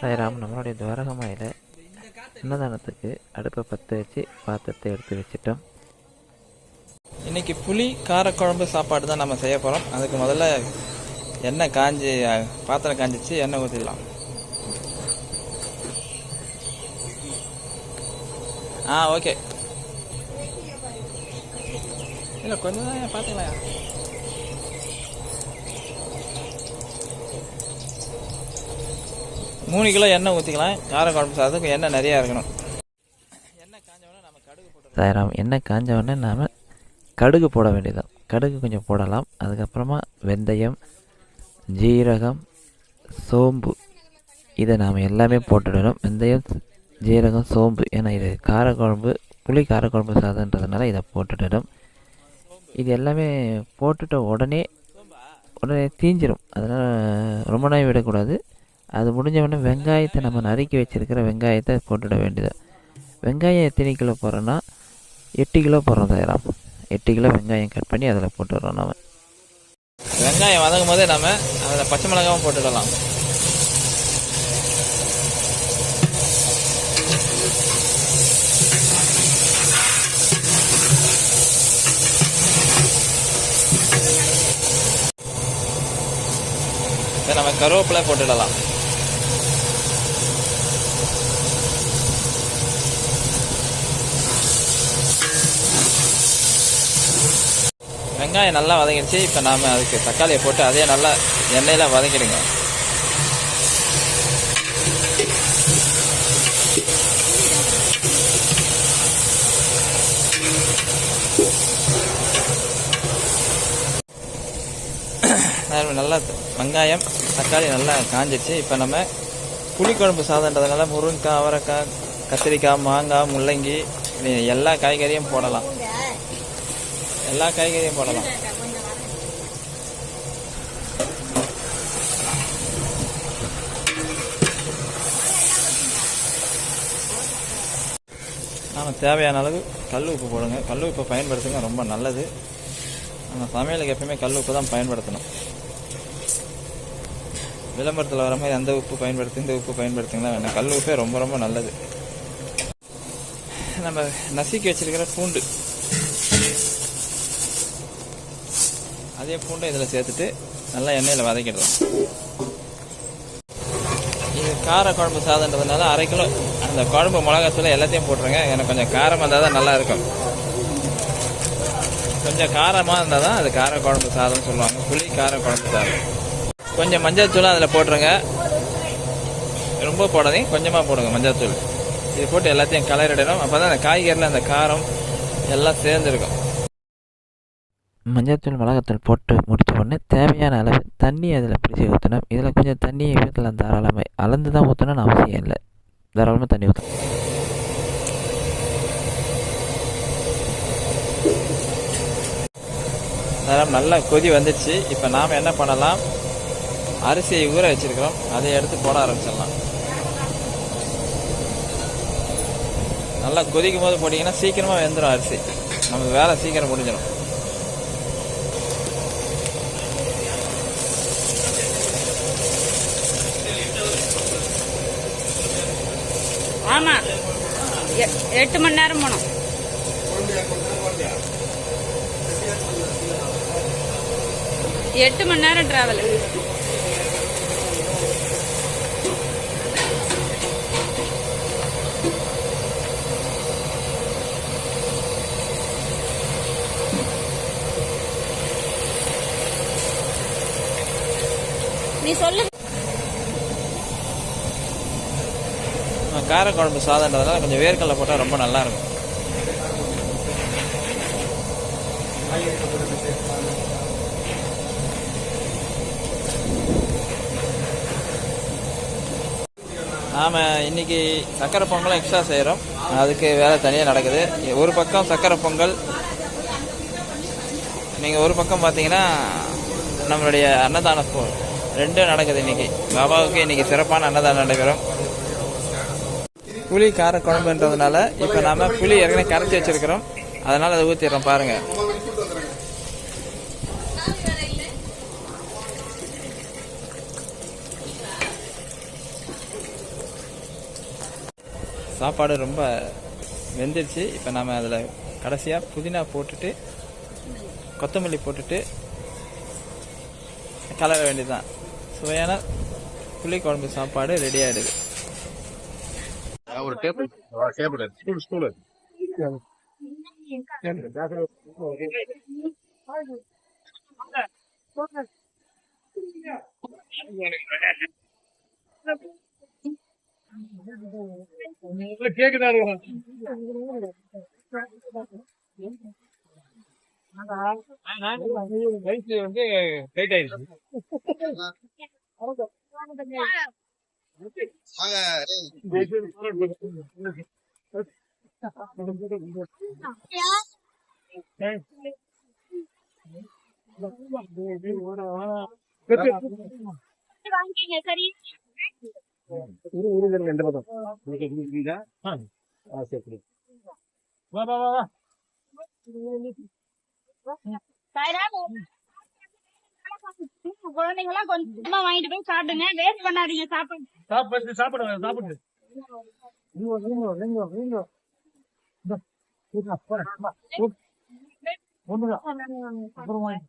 சாய்ராம் நம்மளுடைய துவாரகமாயில் அன்னதானத்துக்கு அடுப்பை பற்ற வச்சு பாத்திரத்தை எடுத்து வச்சிட்டோம். இன்னைக்கு புளி காரக்குழம்பு சாப்பாடு தான் நம்ம செய்ய போகிறோம் அதுக்கு முதல்ல எண்ணெய் காஞ்சி பாத்திரம் காஞ்சிச்சு எண்ணெய் ஊற்றிடலாம் ஆ ஓகே. இல்லை கொஞ்சம் தான் பார்த்துக்கலாம் மூணு கிலோ எண்ணெய் ஊற்றிக்கலாம் காரக்குழம்பு சாதத்துக்கு எண்ணெய் நிறையா இருக்கணும். எண்ணெய் காஞ்சவொடனே நம்ம கடுகு போட்டு எண்ணெய் காஞ்சவொடனே நாம் கடுகு போட வேண்டியதான் கடுகு கொஞ்சம் போடலாம். அதுக்கப்புறமா வெந்தயம் ஜீரகம் சோம்பு. இதை நாம் எல்லாமே போட்டுடணும். வெந்தயம் ஜீரகம் சோம்பு. ஏன்னா இது காரக்குழம்பு புளி காரக்குழம்பு சாதன்றதுனால இதை போட்டுடணும். இது எல்லாமே போட்டுட்ட உடனே உடனே தீஞ்சிடும் அதனால் ரொம்ப நாள் விடக்கூடாது. அது முடிஞ்ச உடனே வெங்காயத்தை நம்ம நறுக்கி வச்சிருக்கிற வெங்காயத்தை போட்டுட வேண்டியது வெங்காயம் எத்தனை கிலோ போடுறோன்னா எட்டு கிலோ போடுறோம் தயாராம் எட்டு கிலோ வெங்காயம் கட் பண்ணி அதில் போட்டுடுறோம் நம்ம வெங்காயம் வதங்கும் போதே நம்ம அதில் பச்சை மிளகாவும் போட்டுடலாம். நம்ம கருவேப்பிலை போட்டுடலாம். வெங்காயம் நல்லா வதங்கிடுச்சு. இப்போ நாம் அதுக்கு தக்காளியை போட்டு அதே நல்லா எண்ணெயில் வதக்கிடுங்க. அது நல்லா வெங்காயம் தக்காளி நல்லா காஞ்சிச்சு இப்போ நம்ம புளிக்குழம்பு சாதன்றதுனால முருங்கைக்காய் அவரைக்காய் கத்திரிக்காய் மாங்காய் முள்ளங்கி எல்லா காய்கறியும் போடலாம். எல்லா காய்கறியும் போடலாம். ஆனால் தேவையான அளவு கல் உப்பு போடுங்க. கல் உப்பை பயன்படுத்துங்க ரொம்ப நல்லது. நம்ம சமையலுக்கு எப்பயுமே கல் உப்பு தான் பயன்படுத்தணும். விளம்பரத்தில் வர மாதிரி அந்த உப்பு பயன்படுத்தி இந்த உப்பு பயன்படுத்துங்களா வேணும் கல் உப்பே ரொம்ப ரொம்ப நல்லது. நம்ம நசுக்கி வச்சிருக்கிற பூண்டு. அதே பூண்டை இதில் சேர்த்துட்டு நல்லா எண்ணெயில் வதக்கிடலாம். இது கார குழம்பு சாதன்றதுனால அரை கிலோ அந்த குழம்பு மிளகாத்தூள் எல்லாத்தையும் போட்டுருங்க. எனக்கு கொஞ்சம் காரமாக இருந்தால் தான் நல்லா இருக்கும் கொஞ்சம் காரமாக இருந்தால் தான் அது கார குழம்பு சாதம்னு சொல்லுவாங்க. புளி கார குழம்பு சாதம். கொஞ்சம் மஞ்சள் தூளும் அதில் போட்டுருங்க. ரொம்ப போடாதீங்க. கொஞ்சமாக போடுங்க மஞ்சள் தூள். இது போட்டு எல்லாத்தையும் கலரிடணும். அப்போ தான் அந்த காய்கறியில் அந்த காரம் எல்லாம் சேர்ந்துருக்கும். மஞ்சத்தூள் மிளகாத்தூள் போட்டு முடித்த உடனே தேவையான அளவு தண்ணி அதில் பிடிச்சி ஊற்றணும் இதில் கொஞ்சம் தண்ணியை வீட்டில் தாராளமாக அளந்து தான் ஊற்றணும்னு அவசியம் இல்லை. தாராளமாக தண்ணி ஊற்றணும் அதெல்லாம் நல்லா கொதி வந்துச்சு. இப்போ நாம் என்ன பண்ணலாம்? அரிசியை ஊற வச்சிருக்கிறோம். அதை எடுத்து போட ஆரம்பிச்சிடலாம். நல்லா கொதிக்கும் போது போட்டிங்கன்னா சீக்கிரமாக வெந்துடும் அரிசி. நமக்கு வேலை சீக்கிரம் முடிஞ்சிடும். எட்டு மணி நேரம் போனோம். எட்டு மணி நேரம் டிராவல் நீ சொல்லு காரக்குழம்பு சாதன்றதுனால கொஞ்சம் வேர்க்கடலை போட்டால் ரொம்ப நல்லா இருக்கும் நாம் இன்னைக்கு சக்கரை பொங்கலும் எக்ஸ்ட்ரா செய்கிறோம் அதுக்கு வேலை தனியாக நடக்குது. ஒரு பக்கம் சக்கரை பொங்கல். நீங்கள் ஒரு பக்கம் பார்த்தீங்கன்னா நம்மளுடைய அன்னதான ரெண்டும் நடக்குது இன்னைக்கு. பாபாவுக்கு இன்னைக்கு சிறப்பான அன்னதானம் நடைபெறும். புளி கார குழம்புன்றதுனால இப்போ நாம புளி ஏற்கனவே கரைச்சி வச்சிருக்கிறோம். அதனால அதை ஊற்றிடுறோம் பாருங்க. சாப்பாடு ரொம்ப வெந்துருச்சு. இப்போ நாம் அதில் கடைசியாக புதினா போட்டுட்டு கொத்தமல்லி போட்டுட்டு கலர வேண்டியதுதான். சுவையான புளிக்குழம்பு சாப்பாடு ரெடி ஆகிடுது ஒரு டேபிள் டேபிள் ஸ்டூல் ஸ்டூல் வந்து டைட் ஆயிடுச்சு எந்த பக்கம் ஆ சரி வா வா வா வா குழந்தைங்க எல்லாம் கொஞ்சமா வாங்கிட்டு போய் சாப்பிடுங்க. வேஸ்ட் பண்ணாதீங்க சாப்பாடு. சாப்பிடு சாப்பிடு. சாப்பிடு. ஒண்ணுதான் அப்புறம் வாங்கி.